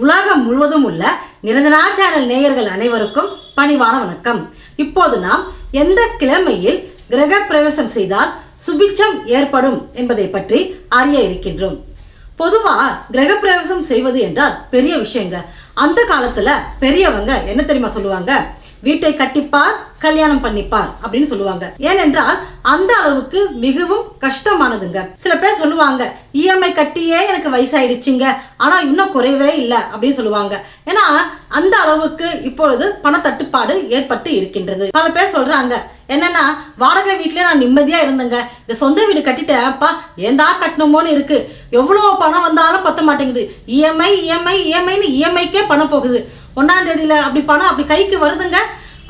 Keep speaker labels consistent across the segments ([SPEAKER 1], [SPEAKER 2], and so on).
[SPEAKER 1] உலகம் முழுவதும் உள்ள நிரஞ்சனா சேனல் நேயர்கள் அனைவருக்கும் பணிவான வணக்கம். இப்போது நாம் எந்த கிழமையில் கிரக பிரவேசம் செய்தால் சுபிட்சம் ஏற்படும் என்பதை பற்றி அறிய இருக்கின்றோம். பொதுவா கிரக பிரவேசம் செய்வது என்றால் பெரிய விஷயங்க. அந்த காலத்துல பெரியவங்க என்ன தெரியுமா சொல்லுவாங்க? வீட்டை கட்டிப்பார் கல்யாணம் பண்ணிப்பார் அப்படின்னு சொல்லுவாங்க. ஏனென்றால் அந்த அளவுக்கு மிகவும் கஷ்டமானதுங்க. சில பேர் சொல்லுவாங்க இஎம்ஐ கட்டியே எனக்கு வயசாயிடுச்சுங்க. ஆனா இன்னும் குறையவே இல்லை அப்படின்னு சொல்லுவாங்க. ஏன்னா அந்த அளவுக்கு இப்பொழுது பண தட்டுப்பாடு ஏற்பட்டு இருக்கின்றது. பல பேர் சொல்றாங்க என்னன்னா வாடகை வீட்லயே நான் நிம்மதியா இருந்தேங்க. இந்த சொந்த வீடு கட்டிட்டேன்ப்பா ஏந்தா கட்டணுமோன்னு இருக்கு. எவ்வளோ பணம் வந்தாலும் பத்த மாட்டேங்குது. இஎம்ஐ இஎம்ஐ இஎம்ஐன்னு இஎம்ஐக்கே பணம் போகுது. ஒன்றாம் தேதியில் அப்படி பணம் அப்படி கைக்கு வருதுங்க.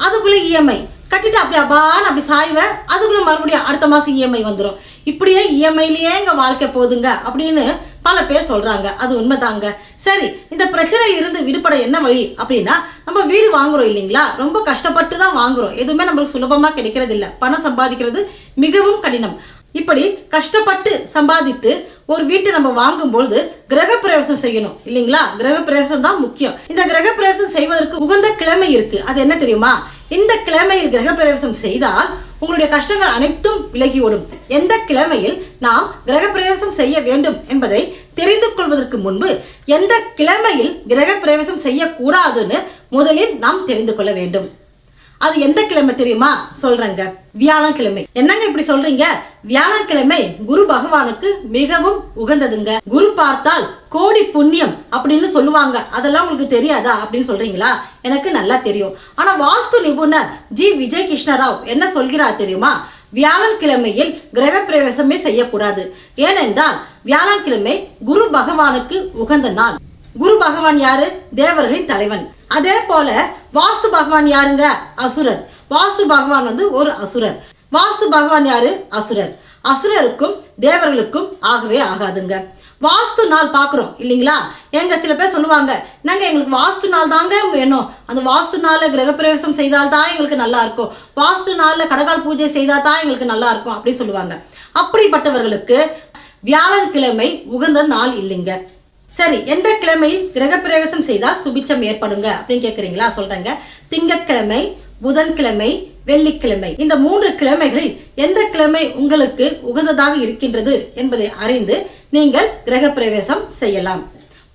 [SPEAKER 1] அதுக்குள்ளே இஎம்ஐ கட்டிட்டு அப்படி அபான்னு அப்படி சாய்வேன். அதுக்குள்ள மறுபடியும் அடுத்த மாதம் இஎம்ஐ வந்துடும் இப்படியே இஎம்ஐலேயே எங்கள் வாழ்க்கை போகுதுங்க அப்படின்னு பல பேர் சொல்கிறாங்க அது உண்மைதாங்க. சரி இந்த பிரச்சனையில இருந்து விடுபட என்ன வழி? அப்படின்னா நம்ம வீடு வாங்குறோம் இல்லைங்களா? ரொம்ப கஷ்டப்பட்டு தான் வாங்குறோம். எதுவுமே நம்மளுக்கு சுலபமாக கிடைக்கிறது இல்லை பணம் சம்பாதிக்கிறது மிகவும் கடினம். இப்படி கஷ்டப்பட்டு சம்பாதித்து ஒரு வீட்டை நம்ம வாங்கும் பொழுது கிரக பிரவேசம் செய்யணும் இல்லைங்களா? கிரக பிரவேசம் தான் முக்கியம். இந்த கிரக பிரவேசம் செய்வதற்கு உகந்த கிழமை இருக்கு. அது என்ன தெரியுமா? இந்த கிழமையில் கிரக பிரவேசம் செய்தால் உங்களுடைய கஷ்டங்கள் அனைத்தும் விலகி ஓடும். எந்த கிழமையில் நாம் கிரக பிரவேசம் செய்ய வேண்டும் என்பதை தெரிந்து கொள்வதற்கு முன்பு எந்த கிழமையில் கிரக பிரவேசம் செய்யக்கூடாதுன்னு முதலில் நாம் தெரிந்து கொள்ள வேண்டும். அது எந்த கிழமை தெரியுமா? சொல்றேங்க. வியாழக்கிழமை. என்னங்க இப்படி சொல்றீங்க? வியாழக்கிழமை குரு பகவானுக்கு மிகவும் உகந்ததுங்க. குரு பார்த்தால் கோடி புண்ணியம் அப்படின்னு சொல்லுவாங்க. அதெல்லாம் உங்களுக்கு தெரியாதா அப்படின்னு சொல்றீங்களா? எனக்கு நல்லா தெரியும். ஆனா வாஸ்து நிபுணர் ஜி. விஜய் கிருஷ்ணராவ் என்ன சொல்கிறார் தெரியுமா? வியாழக்கிழமையில் கிரக பிரவேசமே செய்யக்கூடாது. ஏனென்றால் வியாழக்கிழமை குரு பகவானுக்கு உகந்த நாள். குரு பகவான் யாரு? தேவர்களின் தலைவன். அதே போல வாஸ்து பகவான் யாருங்க? அசுரர். வாஸ்து பகவான் வந்து ஒரு அசுரர். வாஸ்து பகவான் யாரு? அசுரர். அசுரருக்கும் தேவர்களுக்கும் ஆகவே ஆகாதுங்க. வாஸ்து நாள் பார்க்குறோம் இல்லைங்களா? எங்க சில பேர் சொல்லுவாங்க நாங்கள் எங்களுக்கு வாஸ்து நாள் தாங்க வேணும். அந்த வாஸ்து நாளில் கிரகப்பிரவேசம் செய்தால் தான் எங்களுக்கு நல்லா இருக்கும். வாஸ்து நாளில் கடகால் பூஜை செய்தால் தான் எங்களுக்கு நல்லா இருக்கும் அப்படின்னு சொல்லுவாங்க. அப்படிப்பட்டவர்களுக்கு வியாழக்கிழமை உகந்த நாள் இல்லைங்க. சரி எந்த கிழமையில் கிரகப்பிரவேசம் செய்தால் சுபிச்சம் ஏற்படுங்க? அப்படின்னு கேட்குறீங்களா சொல்றேங்க. திங்கட்கிழமை புதன்கிழமை வெள்ளிக்கிழமை. இந்த மூன்று கிழமைகளில் எந்த கிழமை உங்களுக்கு உகந்ததாக இருக்கின்றது என்பதை அறிந்து நீங்கள் கிரகப்பிரவேசம் செய்யலாம்.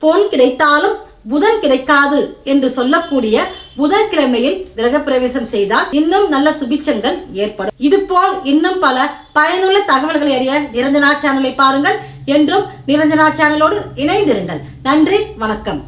[SPEAKER 1] பொன் கிடைத்தாலும் புதன் கிடைக்காது என்று சொல்லக்கூடிய புதன்கிழமையில் கிரகப்பிரவேசம் செய்தால் இன்னும் நல்ல சுபிச்சங்கள் ஏற்படும். இதுபோல் இன்னும் பல பயனுள்ள தகவல்களை அறிய நிரஞ்சனா சேனலை பாருங்கள். என்றும் நிரஞ்சனா சேனலோடு இணைந்திருங்கள். நன்றி வணக்கம்.